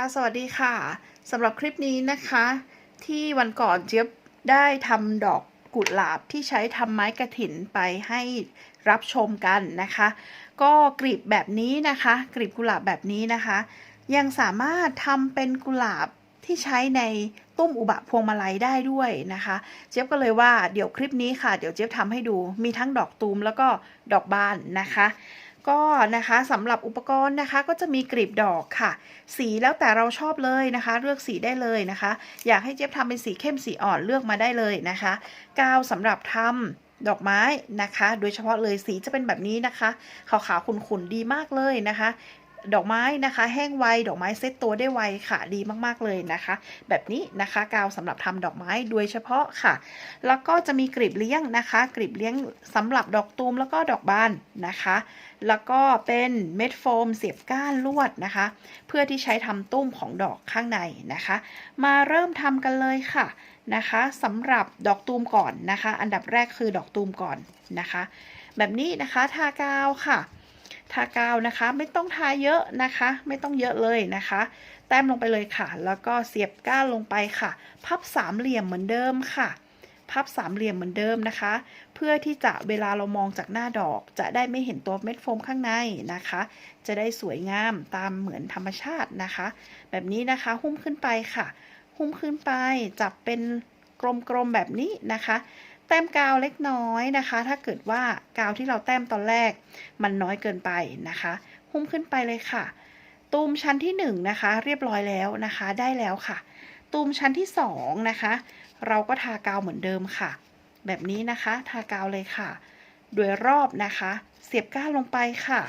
ะสวัสดีค่ะสำหรับคลิปนี้นะคะ ที่วันก่อนเจี๊ยบได้ทำดอกกุหลาบที่ใช้ทำไม้กระถินไปให้รับชมกันนะคะ ก็กลีบแบบนี้นะคะกลีบกุหลาบแบบนี้นะคะ ยังสามารถทำเป็นกุหลาบที่ใช้ในตุ้มอุบะพวงมาลัยได้ด้วยนะคะ เจี๊ยบก็เลยว่าเดี๋ยวคลิปนี้ค่ะ เดี๋ยวเจี๊ยบทำให้ดูมีทั้งดอกตูมแล้วก็ดอกบานนะคะ ก็นะคะสำหรับอุปกรณ์นะคะก็จะมีกลีบดอกค่ะ สีแล้วแต่เราชอบเลยนะคะ เลือกสีได้เลยนะคะ อยากให้เจี๊ยบทำเป็นสีเข้มสีอ่อนเลือกมาได้เลยนะคะกาวสำหรับทำดอกไม้นะคะ โดยเฉพาะเลยสีจะเป็นแบบนี้นะคะ ขาวๆขุ่นๆดีมากเลยนะคะ ดอกไม้นะคะ แห้งไว ดอกไม้เซ็ตตัวได้ไวค่ะดีมากๆเลยนะคะ แบบนี้นะคะกาวสำหรับทำดอกไม้โดยเฉพาะค่ะ แล้วก็จะมีกลีบเลี้ยงนะคะกลีบเลี้ยงสำหรับดอกตูมแล้วก็ดอกบานนะคะ แล้วก็เป็นเม็ดโฟมเสียบก้านลวดนะคะ เพื่อที่ใช้ทำตุ้มของดอกข้างในนะคะ มาเริ่มทำกันเลยค่ะนะคะสำหรับดอกตูมก่อนนะคะ อันดับแรกคือดอกตูมก่อนนะคะ แบบนี้นะคะทากาวค่ะ ทากาวนะคะ ไม่ต้องทาเยอะนะคะ ไม่ต้องเยอะเลยนะคะ แต้มลงไปเลยค่ะ แล้วก็เสียบก้านลงไปค่ะ พับสามเหลี่ยมเหมือนเดิมค่ะพับสามเหลี่ยมเหมือนเดิมนะคะ เพื่อที่จะเวลาเรามองจากหน้าดอก จะได้ไม่เห็นตัวเม็ดโฟมข้างในนะคะ จะได้สวยงามตามเหมือนธรรมชาตินะคะ แบบนี้นะคะหุ้มขึ้นไปค่ะ หุ้มขึ้นไปจับเป็นกลมๆแบบนี้นะคะ แต้มกาวเล็กน้อยนะคะ ถ้าเกิดว่ากาวที่เราแต้มตอนแรก มันน้อยเกินไปนะคะ หุ้มขึ้นไปเลยค่ะ ตูมชั้นที่1นงนะคะ เรียบร้อยแล้วนะคะ ได้แล้วค่ะ ตูมชั้นที่2นะคะ เราก็ทากาวเหมือนเดิมค่ะ แบบนี้นะคะ ทากาวเลยค่ะ โดยรอบนะคะ เสียบก้านลงไปค่ะ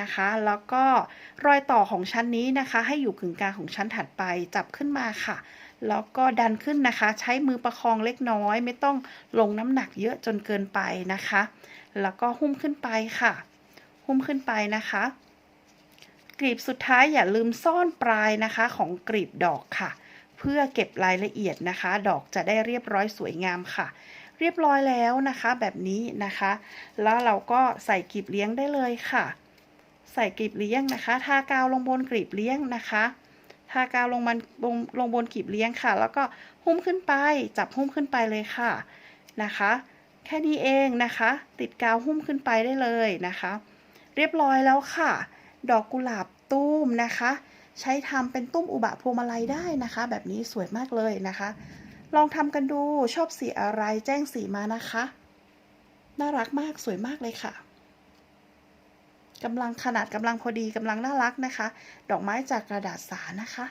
นะคะ แล้วก็รอยต่อของชั้นนี้นะคะ ให้อยู่กึ่งกลางของชั้นถัดไปจับขึ้นมาค่ะ แล้วก็ดันขึ้นนะคะ ใช้มือประคองเล็กน้อย ไม่ต้องลงน้ำหนักเยอะจนเกินไปนะคะ แล้วก็หุ้มขึ้นไปค่ะ หุ้มขึ้นไปนะคะกลีบสุดท้ายอย่าลืมซ่อนปลายนะคะของกลีบดอกค่ะ เพื่อเก็บรายละเอียดนะคะ ดอกจะได้เรียบร้อยสวยงามค่ะ เรียบร้อยแล้วนะคะ แบบนี้นะคะ แล้วเราก็ใส่กลีบเลี้ยงได้เลยค่ะ ใส่กลีบเลี้ยงนะคะ ทากาวลงบนกลีบเลี้ยงนะคะ ทากาวลงมันลงลงบนกลีบเลี้ยงค่ะ แล้วก็หุ้มขึ้นไป จับหุ้มขึ้นไปเลยค่ะนะคะ แค่นี้เองนะคะ ติดกาวหุ้มขึ้นไปได้เลยนะคะ เรียบร้อยแล้วค่ะ ดอกกุหลาบตุ้มนะคะ ใช้ทำเป็นตุ้มอุบะพวงมาลัยได้นะคะ แบบนี้สวยมากเลยนะคะ ลองทำกันดูชอบสีอะไรแจ้งสีมานะคะ น่ารักมากสวยมากเลยค่ะ กำลังขนาดกำลังพอดีกำลังน่ารักนะคะ ดอกไม้จากกระดาษสานะคะ